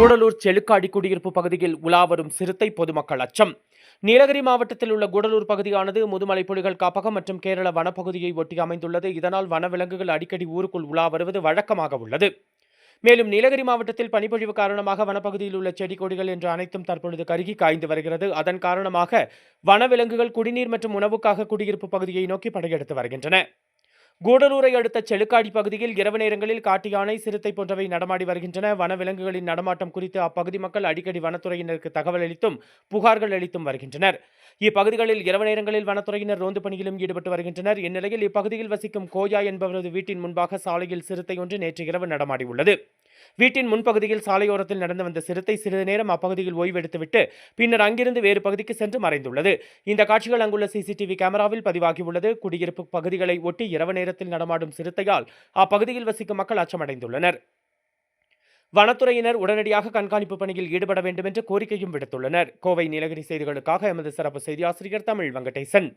கூடலூர் செழுக்காடி குடியிருப்பு பகுதியில் உலா வரும் சிறுத்தை பொதுமக்கள் அச்சம். நீலகிரி மாவட்டத்தில் உள்ள கூடலூர் பகுதியானது முதுமலை புலிகள் காப்பகம் மற்றும் கேரள வனப்பகுதியை ஒட்டி அமைந்துள்ளது. இதனால் வனவிலங்குகள் அடிக்கடி ஊருக்குள் உலா வருவது வழக்கமாக உள்ளது. மேலும் நீலகிரி மாவட்டத்தில் பனிப்பொழிவு காரணமாக வனப்பகுதியில் உள்ள செடி கொடிகள் என்று அனைத்தும் தற்பொழுது கருகி காய்ந்து வருகிறது. அதன் காரணமாக வனவிலங்குகள் குடிநீர் மற்றும் உணவுக்காக குடியிருப்பு பகுதியை நோக்கி படையெடுத்து வருகின்றன. கூடலூரை அடுத்த செழுக்காடி பகுதியில் இரவு நேரங்களில் காட்டு யானை சிறுத்தை போன்றவை நடமாடி வருகின்றன. வனவிலங்குகளின் நடமாட்டம் குறித்து அப்பகுதி மக்கள் அடிக்கடி வனத்துறையினருக்கு தகவல் அளித்தும் புகார்கள் அளித்தும் வருகின்றனர். இப்பகுதிகளில் இரவு நேரங்களில் வனத்துறையினர் ரோந்து பணியிலும் ஈடுபட்டு வருகின்றனர். இந்நிலையில் இப்பகுதியில் வசிக்கும் கோயா என்பவரது வீட்டின் முன்பாக சாலையில் சிறுத்தை ஒன்று நேற்று இரவு நடமாடியுள்ளது. வீட்டின் முன்பகுதியில் சாலையோரத்தில் நடந்து வந்த சிறுத்தை சிறிது நேரம் அப்பகுதியில் ஓய்வெடுத்துவிட்டு பின்னர் அங்கிருந்து வேறு பகுதிக்கு சென்று மறைந்துள்ளது. இந்த காட்சிகள் அங்குள்ள சிசிடிவி கேமராவில் பதிவாகியுள்ளது. குடியிருப்பு பகுதிகளை ஒட்டி இரவு நேரத்தில் நடமாடும் சிறுத்தையால் அப்பகுதியில் வசிக்கும் மக்கள் அச்சமடைந்துள்ளனர். வனத்துறையினர் உடனடியாக கண்காணிப்பு பணியில் ஈடுபட வேண்டும் என்று கோரிக்கையும் விடுத்துள்ளனர். கோவை நீலகிரி செய்திகளுக்காக எமது சிறப்பு செய்தி ஆசிரியர் தமிழ் வெங்கடேசன்.